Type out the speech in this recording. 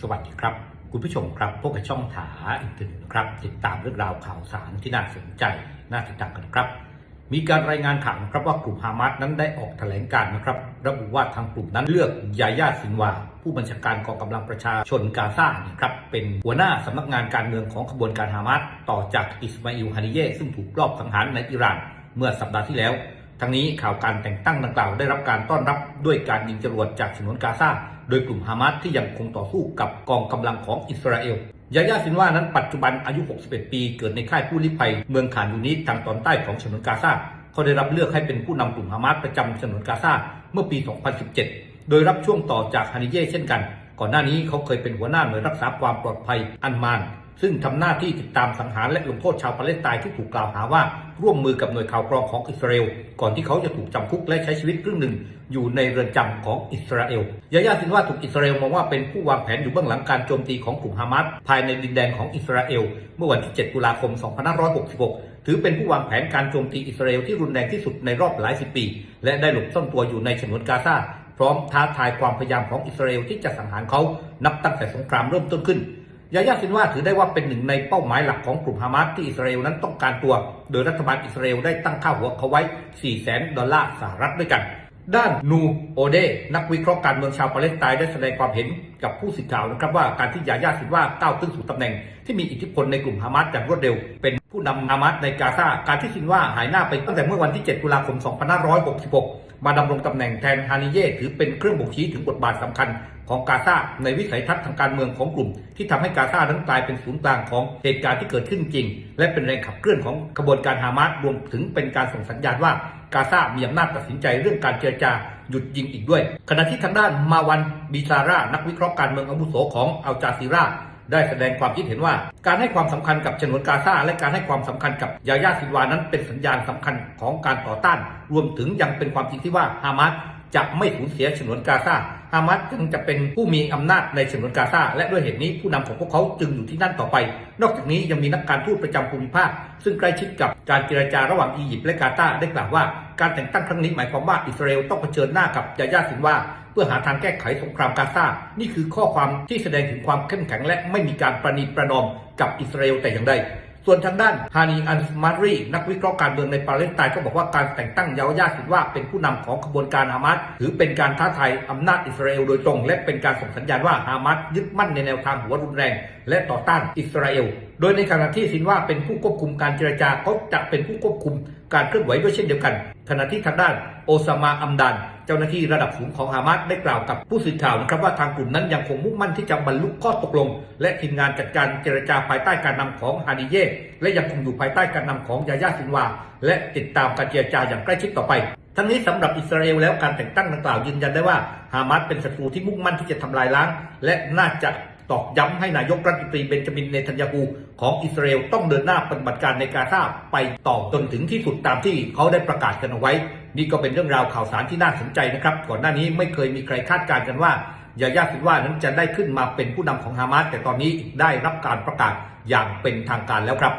สวัสดีครับ คุณผู้ชมครับพบกับช่องถาอีกทีหนึ่งนะครับ ติดตามเรื่องราวข่าวสารที่น่าสนใจน่าติดตามกันครับ มีการรายงานข่าวนะครับว่ากลุ่มฮามาสนั้นได้ออกแถลงการณ์นะครับ ระบุว่าทางกลุ่มนั้นเลือกยายาซินวา ผู้บัญชาการกองกำลังประชาชนกาซาเนี่ยครับเป็นหัวหน้าสำนักงานการเมืองของขบวนการฮามาสต่อจากอิสมาอิลฮานิเยซึ่งถูกลอบสังหารในอิหร่านเมื่อสัปดาห์ที่แล้วทั้งนี้ข่าวการแต่งตั้งดังกล่าวได้รับการต้อนรับด้วยการยิงจรวดจากฉนวนกาซา โดยกลุ่มฮามาสที่ยังคงต่อสู้กับกองกำลังของอิสราเอลยายาซินว่านั้นปัจจุบันอายุ 61 ปี เกิดในค่ายผู้ลี้ภัย เมืองขานยูนิสทางตอนใต้ของฉนวนกาซาเขาได้รับเลือกให้เป็นผู้นำกลุ่มฮามาสประจำฉนวนกาซาเมื่อปี 2017 โดยรับช่วงต่อจากฮานิเย่เช่นกัน ก่อนหน้านี้เขาเคยเป็นหัวหน้าหน่วยรักษาความปลอดภัยอันมาน ซึ่งทำหน้าที่ติดตามสังหารและลงโทษชาวปาเลสไตน์ที่ถูกกล่าวหาว่าร่วมมือกับหน่วยข่าวกรองของอิสราเอล ก่อนที่เขาจะถูกจำคุกและใช้ชีวิตครึ่งหนึ่ง อยู่ในเรือนจำของอิสราเอล ยายาซินว่าถูกอิสราเอลมองว่าเป็นผู้วางแผนอยู่เบื้องหลังการโจมตีของกลุ่มฮามาสภายในดินแดนของอิสราเอล เมื่อวันที่ 7 ตุลาคม 2566 ถือเป็นผู้วางแผนการโจมตีอิสราเอลที่รุนแรงที่สุดในรอบหลายสิบปี และได้หลบซ่อนตัวอยู่ในฉนวนกาซาพร้อมท้าทายความพยายามของอิสราเอลที่จะสังหารเขา นับตั้งแต่สงครามเริ่มต้นขึ้น ยายาซินว่าถือได้ว่าเป็นหนึ่งในเป้าหมายหลักของกลุ่มฮามาสที่อิสราเอลนั้นต้องการตัว โดยรัฐบาลอิสราเอลได้ตั้งค่าหัวเขาไว้4แสนดอลลาร์สหรัฐด้วยกัน ด้านนูโอเด นักวิเคราะห์การเมืองชาวปาเลสไตน์ได้แสดงความเห็นกับผู้สื่อข่าวนะครับว่าการที่ยายาซินว่าก้าวขึ้นสู่ตำแหน่ง ที่มีอิทธิพลในกลุ่มฮามาสอย่างรวดเร็ว เป็นผู้นำฮามาสในกาซาการที่ซินว่าหายหน้าไปตั้งแต่เมื่อวันที่ 7 ตุลาคม 2566 มาดำรงตำแหน่งแทนฮานิเย่ถือเป็นเครื่องบ่งชี้ถึงบทบาทสำคัญของกาซาในวิสัยทัศน์ทางการเมืองของกลุ่ม ที่ทำให้กาซานั้นกลายเป็นศูนย์กลางของเหตุการณ์ที่เกิดขึ้นจริง และเป็นแรงขับเคลื่อนของขบวนการฮามาสรวมถึงเป็นการส่งสัญญาณว่ากาซามีอำนาจตัดสินใจเรื่องการเจรจาหยุดยิงอีกด้วย ขณะที่ทางด้านมาวันบิซาร่านักวิเคราะห์การเมืองอาวุโสของอัลจาซีรา ได้แสดงความคิดเห็นว่า การให้ความสำคัญกับฉนวนกาซาและการให้ความสำคัญกับยายาซินวานั้นเป็นสัญญาณสำคัญของการต่อต้าน รวมถึงยังเป็นความจริงที่ว่าฮามาสจะไม่สูญเสียฉนวนกาซา ฮามาสยังจะเป็นผู้มีอำนาจในฉนวนกาซาและด้วยเหตุนี้ผู้นำของพวกเขาจึงอยู่ที่นั่นต่อไป นอกจากนี้ยังมีนักการทูตประจำภูมิภาค ซึ่งใกล้ชิดกับการเจรจาระหว่างอียิปต์และกาตาร์ได้กล่าวว่า การแต่งตั้งครั้งนี้หมายความว่าอิสราเอลต้องเผชิญหน้ากับยาย่าซินว่าเพื่อหาทางแก้ไขสงครามกาซา นี่คือข้อความที่แสดงถึงความเข้มแข็งและไม่มีการประนีประนอมกับอิสราเอลแต่อย่างใด ส่วนทางด้านฮานีอันสมารีนักวิเคราะห์การเมืองในปาเลสไตน์ก็บอกว่าการแต่งตั้งยาวยาสินว่าเป็นผู้นำของขบวนการฮามาสถือเป็นการท้าทายอำนาจอิสราเอลโดยตรง และเป็นการส่งสัญญาณว่าฮามาสยึดมั่นในแนวทางหัวรุนแรง และต่อต้านอิสราเอล โดยในขณะที่ซินว่าเป็นผู้ควบคุมการเจรจาเขาจะเป็นผู้ควบคุมการเคลื่อนไหวด้วยเช่นเดียวกัน ขณะที่ทางด้านโอซามาอัมดาน จ้าหน้าที่ระดับสูงของฮามาสได้กล่าวกับผู้สื่อข่าวนะครับว่าทางกลุ่มนั้นยังคงมุ่งมั่นที่จะบรรลุข้อตกลง และทีมงานจัดการเจรจาภายใต้การนำของฮานิเย่และยังคงอยู่ภายใต้การนำของยาย่าซินวา และติดตามการเจรจาอย่างใกล้ชิดต่อไป ทั้งนี้สำหรับอิสราเอลแล้วการแต่งตั้งดังกล่าวยืนยันได้ว่าฮามาสเป็นศัตรูที่มุ่งมั่นที่จะทำลายล้าง และน่าจะ ตอกย้ำให้นายกรัฐมนตรีเบนจามินเนทันยาฮูของอิสราเอลต้องเดินหน้าปฏิบัติการในกาซาไปต่อจนถึงที่สุดตามที่เขาได้ประกาศกันเอาไว้ นี่ก็เป็นเรื่องราวข่าวสารที่น่าสนใจนะครับ ก่อนหน้านี้ไม่เคยมีใครคาดการณ์กันว่ายายาซินว่านั้นจะได้ขึ้นมาเป็นผู้นำของฮามาสแต่ตอนนี้ได้รับการประกาศอย่างเป็นทางการแล้วครับ